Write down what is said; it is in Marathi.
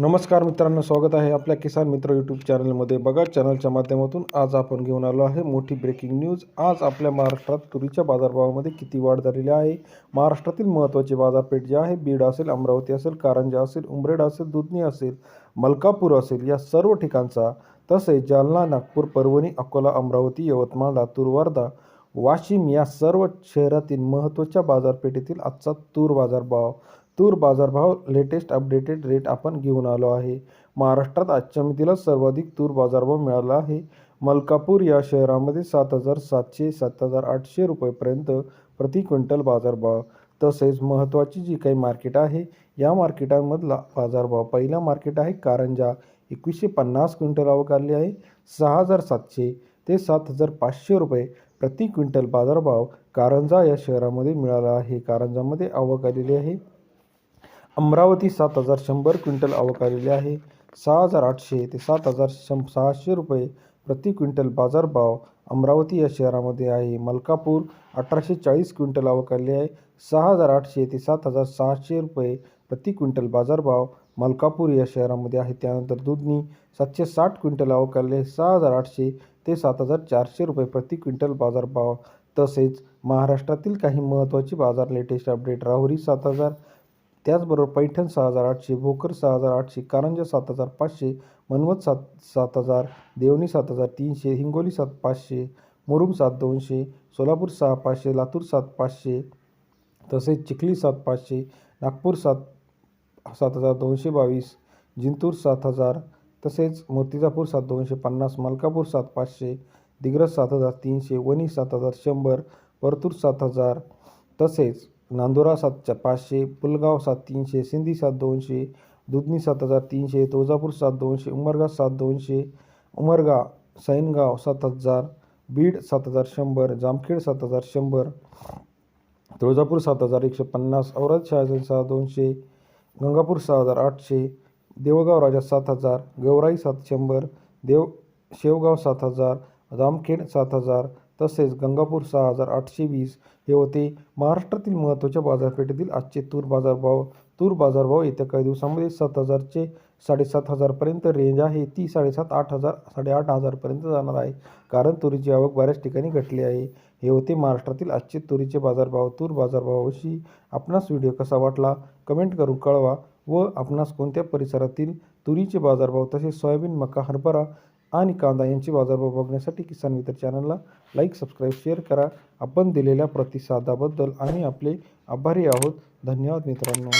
नमस्कार मित्रांनो स्वागत आहे आपल्या किसान मित्र यूट्यूब चॅनलमध्ये बघा चॅनलच्या माध्यमातून आज आपण घेऊन आलो आहे मोठी ब्रेकिंग न्यूज आज आपल्या महाराष्ट्रात तुरीच्या बाजारभावामध्ये किती वाढ झालेली आहे? महाराष्ट्रातील महत्त्वाची बाजारपेठ जी आहे बीड असेल अमरावती असेल कारंजा असेल उमरेड असेल दुधनी असेल मलकापूर असेल या सर्व ठिकाणचा तसेच जालना नागपूर परभणी अकोला अमरावती यवतमाळ लातूर वर्धा वाशिम या सर्व शहरातील महत्त्वाच्या बाजारपेठेतील आजचा तूर बाजारभाव तूर बाजारभाव लेटेस्ट अपडेटेड रेट आपण घेऊन आलो आहे. महाराष्ट्रात आजच्या मितीला सर्वाधिक तूर बाजारभाव मिळाला आहे. मलकापूर या शहरामध्ये सात हजार सातशे सात हजार आठशे रुपयेपर्यंत प्रति क्विंटल बाजारभाव. तसेच महत्त्वाची जी काही मार्केट आहे या मार्केटांमधला बाजारभाव पहिला मार्केट आहे कारंजा. एकवीसशे पन्नास क्विंटल आवक आली आहे. सहा हजार सातशे ते सात हजार पाचशे रुपये प्रति क्विंटल बाजारभाव कारंजा या शहरामध्ये मिळाला आहे. कारंजामध्ये आवक आलेली आहे. अमरावती सात हजार शंभर क्विंटल आवक आलेली आहे. सहा हजार आठशे ते सात हजार शं सहाशे रुपये प्रति क्विंटल बाजारभाव अमरावती या शहरामध्ये आहे. मलकापूर अठराशे चाळीस क्विंटल आवक आलेली आहे. सहा हजार आठशे ते सात हजार सहाशे रुपये प्रति क्विंटल बाजारभाव मलकापूर या शहरामध्ये आहे. त्यानंतर दुधनी सातशे साठ क्विंटल आवक आलेली सहा हजार आठशे ते सात हजार चारशे रुपये प्रति क्विंटल बाजारभाव तसेच महाराष्ट्रातील काही महत्त्वाची बाजार लेटेस्ट अपडेट राहुरी सात हजार त्याचबरोबर पैठण सहा हजार आठशे भोकर सहा हजार आठशे कारंजा सात हजार पाचशे मनवत सात सात हजार देवणी सात हजार तीनशे हिंगोली सात पाचशे मुरुम सात दोनशे सोलापूर सहा पाचशे लातूर सात पाचशे तसेच चिखली सात पाचशे नागपूर सात सात हजार दोनशे बावीस जिंतूर सात हजार तसेच मूर्तिजापूर सात दोनशे पन्नास मलकापूर सात पाचशे दिग्रस सात हजार तीनशे वणी सात हजार शंभर परतूर सात हजार तसेच नांदुरा सात पाचशे पुलगाव सात तीनशे सिंधी सात दोनशे दुधनी सात हजार तीनशे तुळजापूर सात दोनशे उमरगा सात दोनशे उमरगा सैनगाव सात हजार बीड सात हजार शंभर जामखेड सात हजार शंभर तुळजापूर सात हजार एकशे पन्नास औरत शहाजन सहा दोनशे गंगापूर सहा हजार आठशे देवगाव राजा सात हजार गौराई सात शंभर देव शेवगाव सात हजार जामखेड सात हजार तसेच गंगापूर सहा हजार आठशे वीस हे होते. महाराष्ट्रातील महत्त्वाच्या बाजारपेठेतील आजचे तूर बाजारभाव तूर बाजारभाव येत्या काही दिवसामध्ये सात हजारचे साडेसात हजारपर्यंत रेंज आहे. ती साडेसात आठ हजार साडेआठ हजारपर्यंत जाणार आहे. कारण तुरीची आवक बऱ्याच ठिकाणी घटली आहे. हे होते महाराष्ट्रातील आजचे तुरीचे बाजारभाव. तूर बाजारभावाविषयी आपणास व्हिडिओ कसा वाटला? कमेंट करून कळवा व आपणास कोणत्या परिसरातील तुरीचे बाजारभाव तसेच सोयाबीन मका हरभरा आणि कांदा यांची बाजारभाव बघण्यासाठी किसान मित्र चॅनलला लाईक सबस्क्राईब शेअर करा. आपण दिलेल्या प्रतिसादाबद्दल आणि आपले आभारी आहोत. धन्यवाद मित्रांनो.